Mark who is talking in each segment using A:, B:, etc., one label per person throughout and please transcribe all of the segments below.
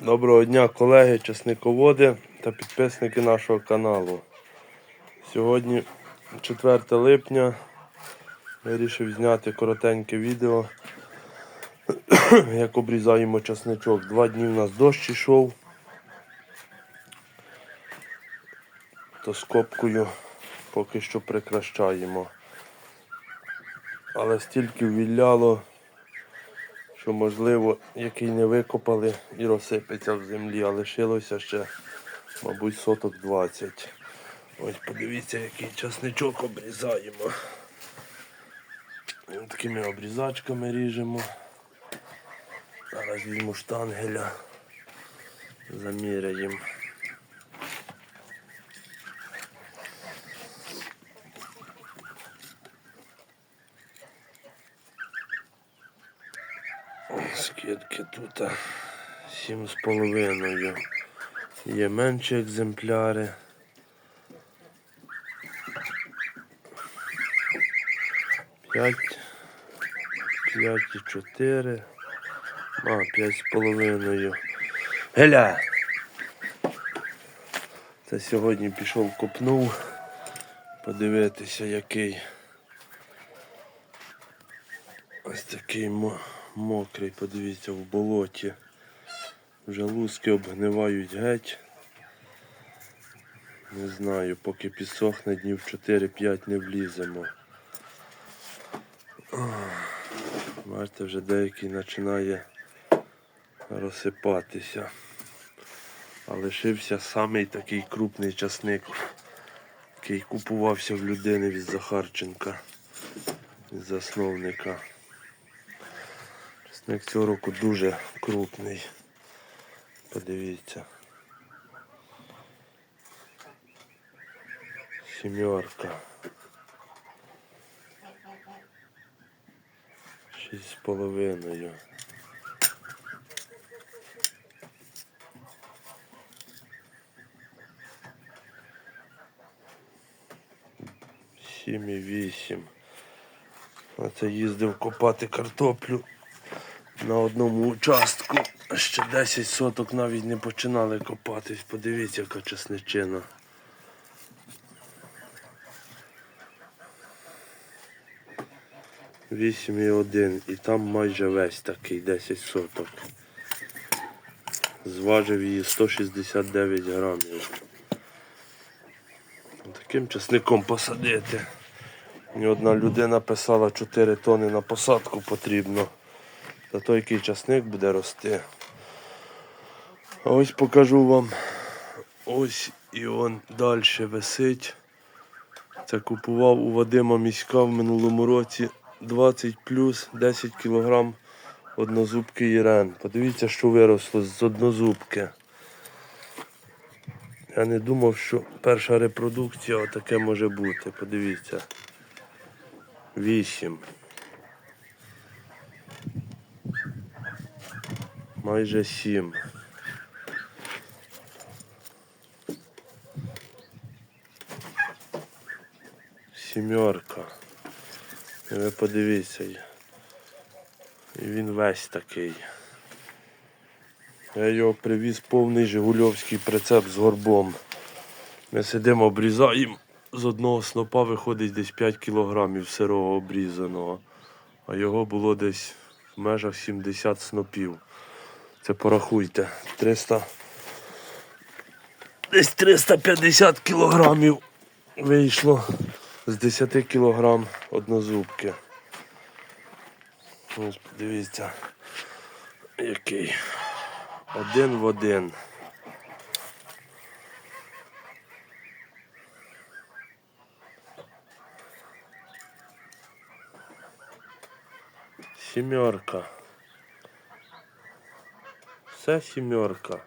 A: Доброго дня, колеги, часниководи та підписники нашого каналу. Сьогодні 4 липня. Вирішив зняти коротеньке відео, як обрізаємо часничок. Два дні в нас дощ ішов. То з копкою поки що прикращаємо. Але стільки ввіляло, що можливо який не викопали і розсипеться в землі, а лишилося ще, мабуть, соток 20. Ось подивіться, який часничок обрізаємо. Такими обрізачками ріжемо. Зараз візьму штангеля, заміряємо. Скидки тут а, сім з половиною. Є менші екземпляри. П'ять. П'ять і чотири. А, п'ять з половиною. Геля! Це сьогодні пішов копнув. Подивитися, який. Ось такий мо- мокрий, подивіться, в болоті. Вже луски обгнивають геть. Не знаю, поки підсохне днів 4-5 не вліземо. Бачите, вже деякий починає розсипатися. А лишився самий такий крупний часник, який купувався в людини від Захарченка, від засновника. Часник цього року дуже крупний. Подивіться. Сімерка. Шість з половиною. Сім і вісім. Оце їздив копати картоплю на одному участку. Ще 10 соток навіть не починали копатись. Подивіться, яка чесничина. Вісім і один. І там майже весь такий 10 соток. Зважив її 169 грамів. Таким часником посадити. Мені одна людина писала 4 тони на посадку потрібно. Та той який часник буде рости. Ось покажу вам. Ось і он далі висить. Це купував у Вадима міська в минулому році 20 плюс 10 кілограм однозубки Ірен. Подивіться, що виросло з однозубки. Я не думав, що перша репродукція отаке може бути. Подивіться. Вісім. Майже сім. Сімерка. І ви подивіться. І він весь такий. Я його привіз повний Жигульовський прицеп з горбом. Ми сидимо, обрізаємо. З одного снопа виходить десь 5 кілограмів сирого обрізаного. А його було десь в межах 70 снопів. Це порахуйте. 300. Десь 350 кілограмів вийшло з 10 кілограм однозубки. Ось подивіться, який. Один в один. Сімерка. Все сімерка.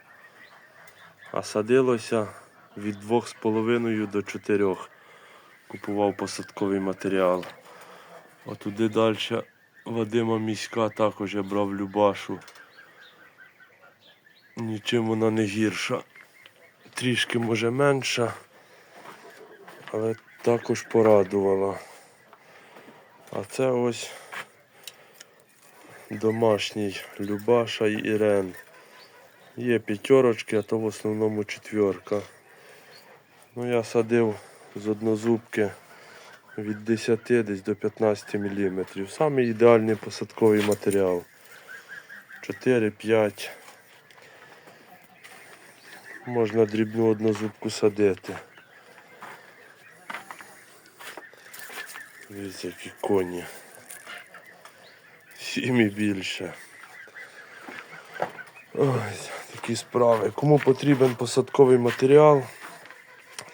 A: А садилося від двох з половиною до чотирьох. Купував посадковий матеріал. А туди далі Вадима міська також я брав Любашу. Нічим вона не гірша. Трішки може менша, але також порадувала. А це ось домашній Любаша і Ірен. Є п'ятерочки, а то в основному четверка. Ну, я садив з однозубки від 10 десь до 15 мм. Самий ідеальний посадковий матеріал. 4-5. Можна дрібну однозубку садити. Дивіться, які коні. Сім і більше. Ось такі справи. Кому потрібен посадковий матеріал,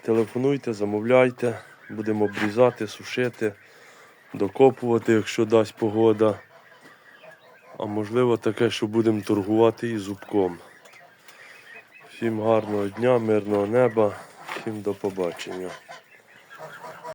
A: телефонуйте, замовляйте. Будемо обрізати, сушити, докопувати, якщо дасть погода. А можливо таке, що будемо торгувати і зубком. Всім гарного дня, мирного неба, всім до побачення.